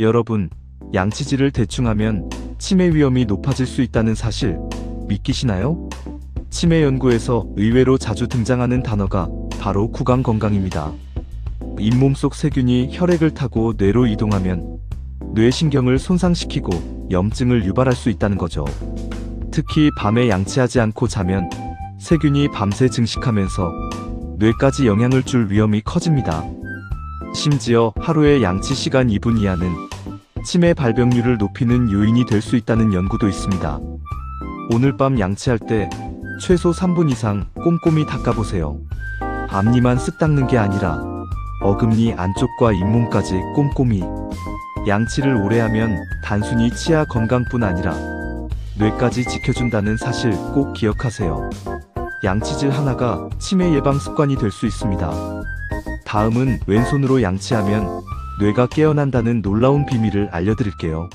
여러분, 양치질을 대충 하면 치매 위험이 높아질 수 있다는 사실 믿기시나요? 치매 연구에서 의외로 자주 등장하는 단어가 바로 구강 건강입니다. 잇몸 속 세균이 혈액을 타고 뇌로 이동하면 뇌신경을 손상시키고 염증을 유발할 수 있다는 거죠. 특히 밤에 양치하지 않고 자면 세균이 밤새 증식하면서 뇌까지 영향을 줄 위험이 커집니다. 심지어 하루의 양치 시간 2분 이하는 치매 발병률을 높이는 요인이 될 수 있다는 연구도 있습니다. 오늘 밤 양치할 때 최소 3분 이상 꼼꼼히 닦아보세요. 앞니만 쓱 닦는 게 아니라 어금니 안쪽과 잇몸까지 꼼꼼히 양치를 오래 하면 단순히 치아 건강뿐 아니라 뇌까지 지켜준다는 사실 꼭 기억하세요. 양치질 하나가 치매 예방 습관이 될 수 있습니다. 다음은 왼손으로 양치하면 뇌가 깨어난다는 놀라운 비밀을 알려드릴게요.